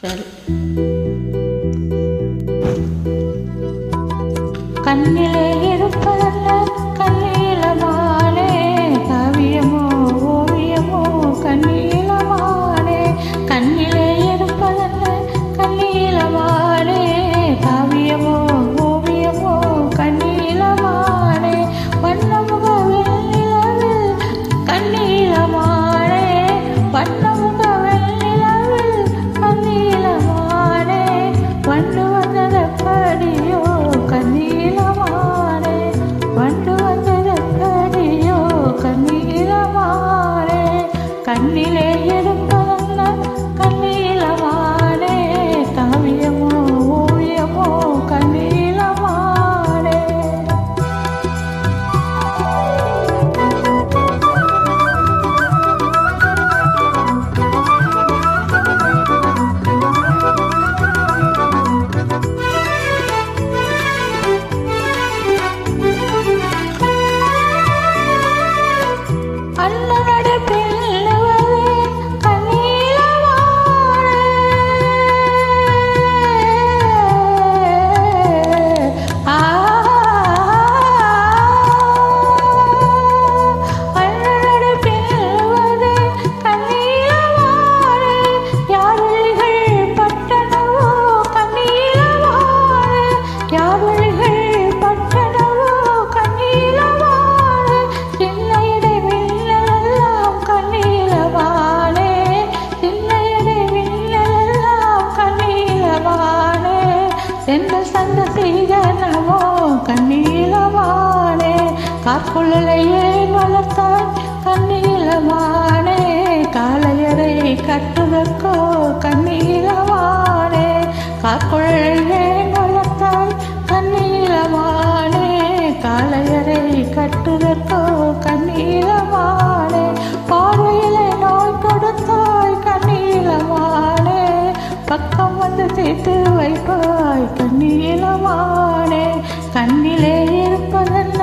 சரி. கண்ணிலே சென்ற சந்த செய்கனமோ கண்ணீளமானே காற்குள்ளையே வளர்த்தான் கண்ணீளமானே காலையறை கட்டுவதற்கோ கண்ணீளமானே காற்குழல் கண்ணிலாய் கண்ணிலானே கண்ணிலே இருப்பதன்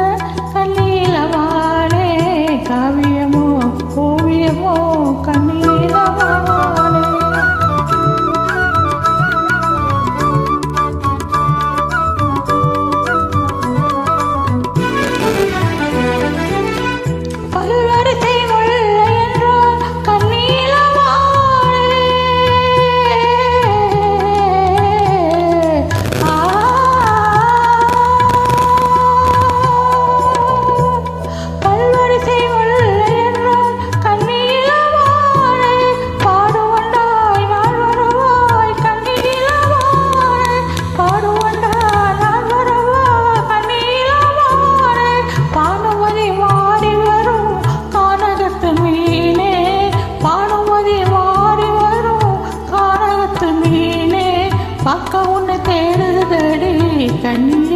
Danny.